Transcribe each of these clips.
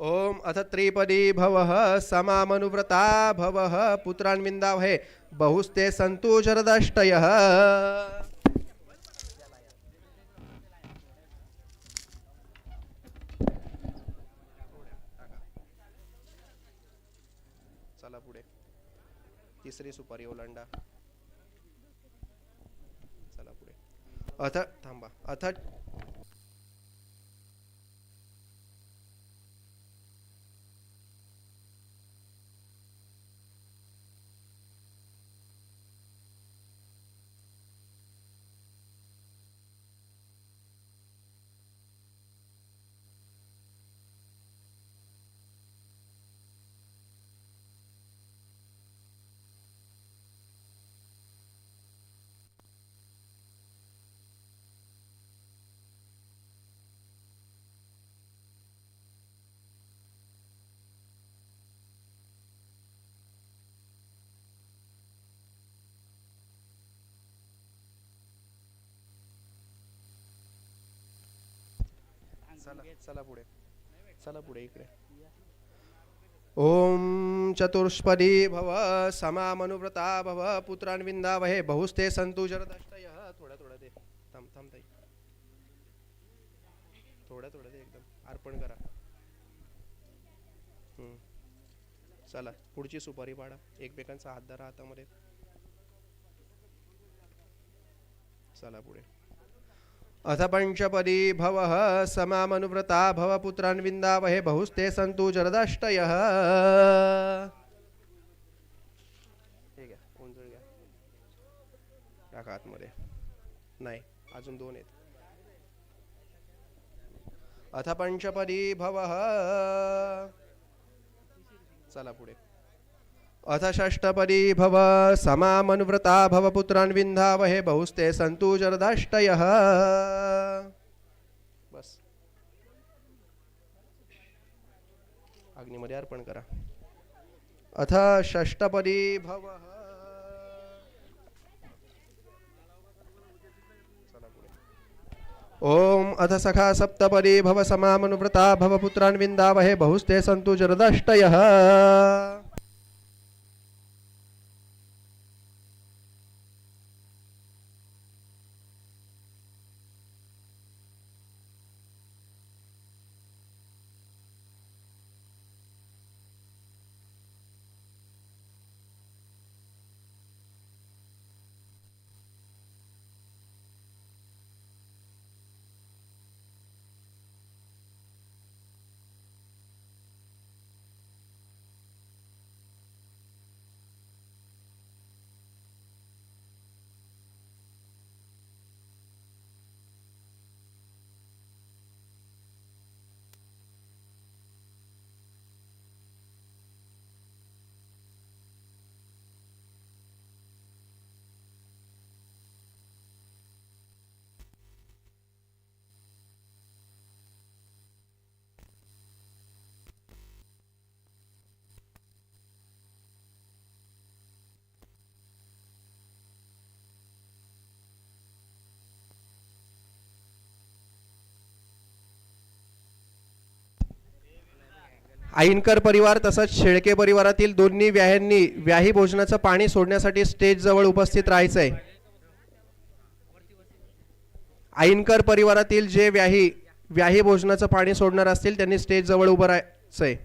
ओम अथ त्रिपदी भवः समामनुव्रता भवः। पुत्रान्विन्दावहे बहुस्ते सन्तु शरदष्टयः चला पुढे। तिसरी सुपारी ओलांडा। चला पुढे। अथ थांबा। अथ चला चला पुढे. चला पुढे इकडे. ओम चतुष्पदी भव समामनुव्रता भव पुत्रान्विंदावहे बहुस्ते संतु जरदष्टय। थोडा थोडा दे. थांब थांब ताई. थोडा थोडा दे एकदम. अर्पण करा. चला पुढची सुपारी पाडा. एकमेकांचा हात धरा हातामध्ये. चला पुढे. अथ पंचपदी भवः समामनुव्रता भवपुत्रान्विन्दावहे बहुस्ते सन्तु जरदाष्टयः। टाका आतमध्ये नाही अजून दोन आहेत. अथ पंचपदी भवः। चला पुढे. अथ षष्टपदी भव समामनुव्रता भवपुत्रान्विन्दावहे बहुस्ते सन्तु जरदाष्टयः बस। अग्निमध्ये अर्पण करा। अथ षष्टपदी भव। ओम अथ सखा सप्तपदी भव समामनुव्रता भवपुत्रान्विन्दावहे बहुस्ते सन्तु जरदाष्टयः आईनकर परिवार तसंच शेळके परिवारातील दोन्ही व्याह्यांनी व्याही भोजनाचं पाणी सोडण्यासाठी स्टेजजवळ उपस्थित राहायचं आहे आईनकर परिवारातील जे व्याही व्याही भोजनाचं पाणी सोडणार असतील त्यांनी स्टेजजवळ उभं राहायचं आहे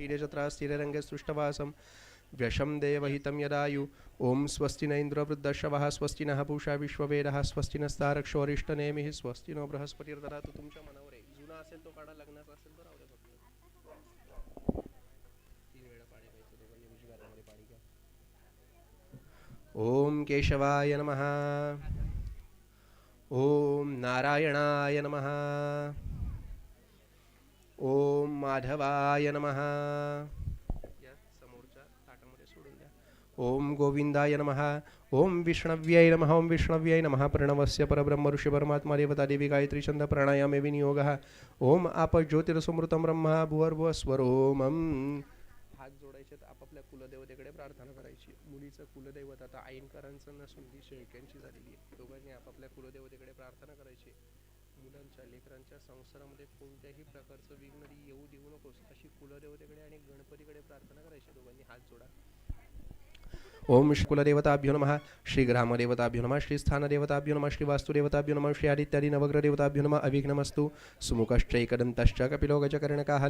पीडचत्रास्थिर रंगे सृष्टवासम व्यशम देवहितं यदायु ओं स्वस्ति न इन्द्रवृद्धशवः स्वस्ति नः पूषा विश्ववेदः स्वस्ति नस्तारक्षोरिष्टनेमिः स्वस्ति नो बृहस्पतिर्दरातु असेल तो असेल तो तो केशवाय नमः। ओम नारायणाय नमः। ओम माधवाय नमः. या समोरच्या ताटामध्ये सोडून द्या ॐ गोविंदाय नम. ओम विष्णव्याय नमः. ओम विष्णव्याय नमः. प्रणवस्य परब्रह्म ऋषि परमात्मा देवता देवी गायत्री छंद प्राणायामे विनियोगः. ओम आप ज्योतिरसमृतं ब्रह्म भुवर्भुवस्वरोमम्. हात जोडायचे तर आपापल्या कुलदेवतेकडे प्रार्थना करायची. मुलीचं कुलदैवत आता आईनकरांचं नसून ती शेळक्यांची झालेली आहे. दोघांनी आपापल्या कुलदेवतेकडे प्रार्थना करायची. मुलांच्या लेकरांच्या संसारामध्ये कोणत्याही प्रकारचं विघ्न येऊ देऊ नकोस अशी कुलदेवतेकडे आणि गणपतीकडे प्रार्थना करायची. दोघांनी हात जोडा. ओम कुलदेवताभ्यो नमः। श्री ग्रामदेवताभ्यो नमः श्री स्थानदेवताभ्यो नमः श्री वास्तुदेवताभ्यो नमः श्री आदित्यादि नवग्रदेवताभ्यो नमः अविघ्नमस्तु। सुमुखश्चैकदन्तश्च कपिलो गजकर्णकाः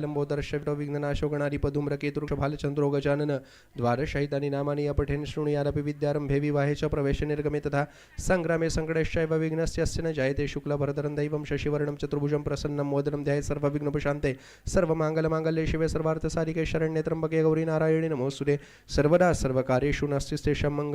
गजानन द्वादशैतानि नामानि अपठेन शृणुयादपि विद्यारम्भे विवाहे च प्रवेशे निर्गमे तथा सङ्ग्रामे सङ्कटश्चैव विघ्नस्यस्य न जायते शुक्लभरतरं दैवं शशिवर्णं चतुर्भुजं प्रसन्नं मोदनं ध्याये सर्वविघ्नपशान्ते सर्वमाङ्गलमाङ्गल्ये शिवे सर्वार्थसारिके शरण्ये त्र्यम्बके गौरी नारायणे नमोऽस्तुते सर्वदा सर्वकार्येषु Sister Mangalam